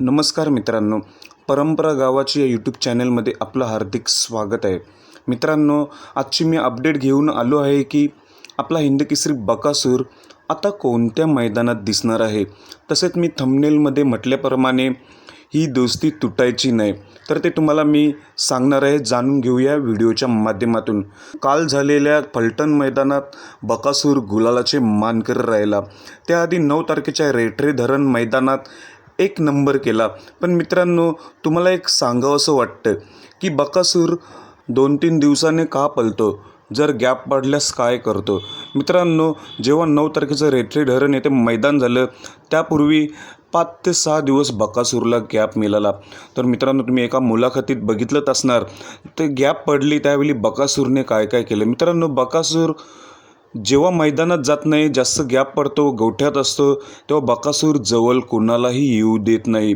नमस्कार मित्रांनो. परंपरा गावाची या यूट्यूब चॅनलमध्ये आपलं हार्दिक स्वागत आहे. मित्रांनो आजची मी अपडेट घेऊन आलो आहे की आपला हिंदकेसरी बकासूर आता कोणत्या मैदानात दिसणार आहे? तसेच मी थंबनेलमध्ये म्हटल्याप्रमाणे ही दोस्ती तुटायची नाही. तर ते तुम्हाला मी सांगणार आहे जाणून घेऊया व्हिडिओच्या माध्यमातून. काल झालेल्या फलटण मैदानात बकासूर गुलालाचे मानकर राहिला. त्याआधी नऊ तारखेच्या रेठरे धरण मैदानात एक नंबर केला. पण मित्रांनो तुम्हाला एक सांगावं असं वाटतं की बकासूर दोन तीन दिवसाने का पलतो? जर गॅप पडल्यास काय करतो? मित्रांनो जेव्हा नऊ तारखेचं रेटरी धरण येथे मैदान झालं त्यापूर्वी पाच ते सहा दिवस बकासूरला गॅप मिळाला. तर मित्रांनो तुम्ही एका मुलाखतीत बघितलंच असणार. ते गॅप पडली त्यावेळी बकासूरने काय काय केलं? मित्रांनो बकासूर जेव्हा मैदानात जात नाही जास्त गॅप पडतो गोठ्यात असतो तेव्हा बकासूर जवळ कोणालाही येऊ देत नाही.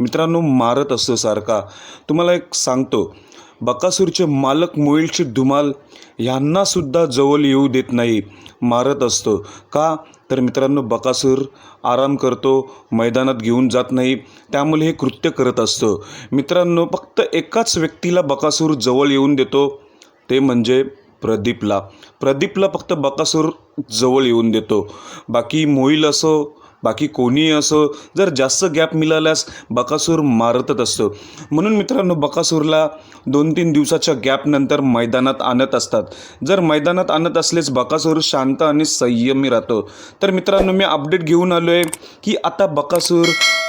मित्रांनो मारत असतो सारखा. तुम्हाला एक सांगतो बकासूरचे मालक मोईलची धुमाल यांनासुद्धा जवळ येऊ देत नाही मारत असतो. का? तर मित्रांनो बकासूर आराम करतो मैदानात घेऊन जात नाही त्यामुळे हे कृत्य करत असतो. मित्रांनो फक्त एकाच व्यक्तीला बकासूर जवळ येऊन देतो ते म्हणजे प्रदीपला. प्रदीपला फक्त बकासूर जवळ येऊन देतो. बाकी मोईल असो बाकी कोणीही असो जर जास्त गॅप मिळाल्यास बकासूर मारतच असतो. म्हणून मित्रांनो बकासूरला दोन तीन दिवसाच्या गॅपनंतर मैदानात आणत असतात. जर मैदानात आणत असलेच बकासूर शांत आणि संयमी राहतो. तर मित्रांनो मी अपडेट घेऊन आलो आहे की आता बकासूर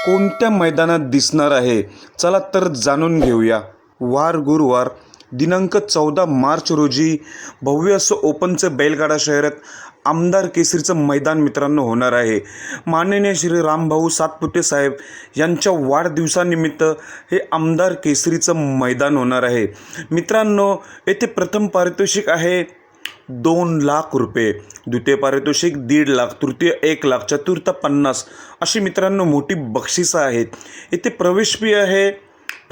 कोणत्या मैदानात दिसणार आहे? चला तर जाणून घेऊया. वार गुरुवार. दिनांक चौदा मार्च रोजी भव्य असं ओपनचं बैलगाडा शहरात आमदार केसरीचं मैदान मित्रांनो होणार आहे. माननीय श्री रामभाऊ सातपुते साहेब यांच्या वाढदिवसानिमित्त हे आमदार केसरीचं मैदान होणार आहे. मित्रांनो येथे प्रथम पारितोषिक आहे दोन लाख रुपये द्वितीय पारितोषिक दीड लाख तृतीय एक लाख चतुर्थ पन्नास अशी मित्रांनो मोठी बक्षिसं आहेत. येथे प्रवेश फी आहे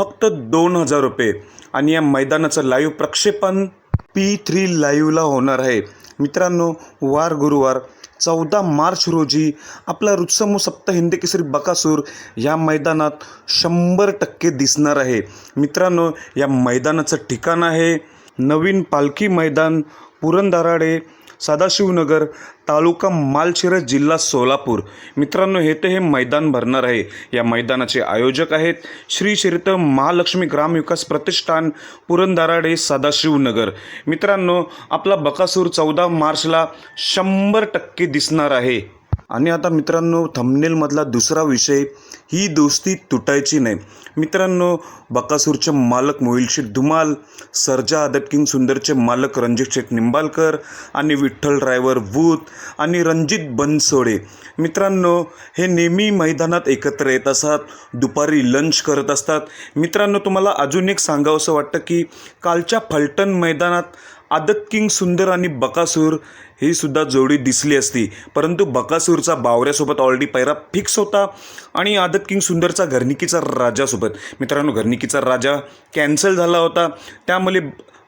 फक्त दोन हजार रुपये. आणि या मैदानाचं लाईव्ह प्रक्षेपण पी थ्री लाईव्हला होणार आहे. मित्रांनो वार गुरुवार चौदा मार्च रोजी आपला रुत्समू सप्त हिंद केसरी बकासूर या मैदानात शंभर टक्के दिसणार आहे. मित्रांनो या मैदानाचं ठिकाण आहे नवीन पालखी मैदान पुरंदराडे सदाशिवनगर तालुका मालशिरस जिल्हा सोलापूर. मित्रांनो हे ते हे मैदान भरणार आहे. या मैदानाचे आयोजक आहेत श्री श्रीत महालक्ष्मी ग्रामविकास प्रतिष्ठान पुरंदराडे सदाशिवनगर. मित्रांनो आपला बकासूर चौदा मार्चला शंभर टक्के दिसणार आहे. आणि आता मित्रांनो थंबनेलमधला दुसरा विषय ही दोस्ती तुटायची नाही. मित्रांनो बकासूरचे मालक मोहिलशे धुमाल सर्जा आदत किंग सुंदरचे मालक रणजित शेठ निंबालकर आणि विठ्ठल ड्रायव्हर वूत आणि रणजित बनसोडे. मित्रांनो हे नेहमी मैदानात एकत्र येत असतात दुपारी लंच करत असतात. मित्रांनो तुम्हाला अजून एक सांगावंसं वाटतं की कालच्या फलटण मैदानात आदत किंग सुंदर आणि बकासूर ही सुद्धा जोडी दिसली असती. परंतु बकासूरचा बावऱ्यासोबत ऑलरेडी पैरा फिक्स होता आणि आदत किंग सुंदरचा घरनिकीचा राजासोबत. मित्रांनो घरनिकीचा राजा कॅन्सल झाला होता. त्यामुळे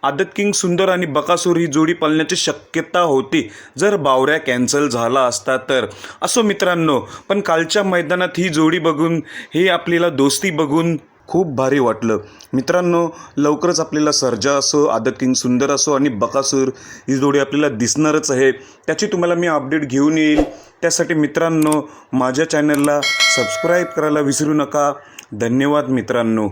आदत किंग सुंदर आणि बकासूर ही जोडी पळण्याची शक्यता होती. जर बावऱ्या कॅन्सल झाला असता तर. असो मित्रांनो पण कालच्या मैदानात ही जोडी बघून ही आपल्याला दोस्ती बघून खूप भारी वाटलं. मित्रांनो लवकरच आपल्याला सर्जा असो आदत किंग सुंदर असो आणि बकासूर ही जोडी आपल्याला दिसणारच आहे. त्याची तुम्हाला मी अपडेट घेऊन येईल. त्यासाठी मित्रांनो माझ्या चॅनलला सबस्क्राईब करायला विसरू नका. धन्यवाद मित्रांनो.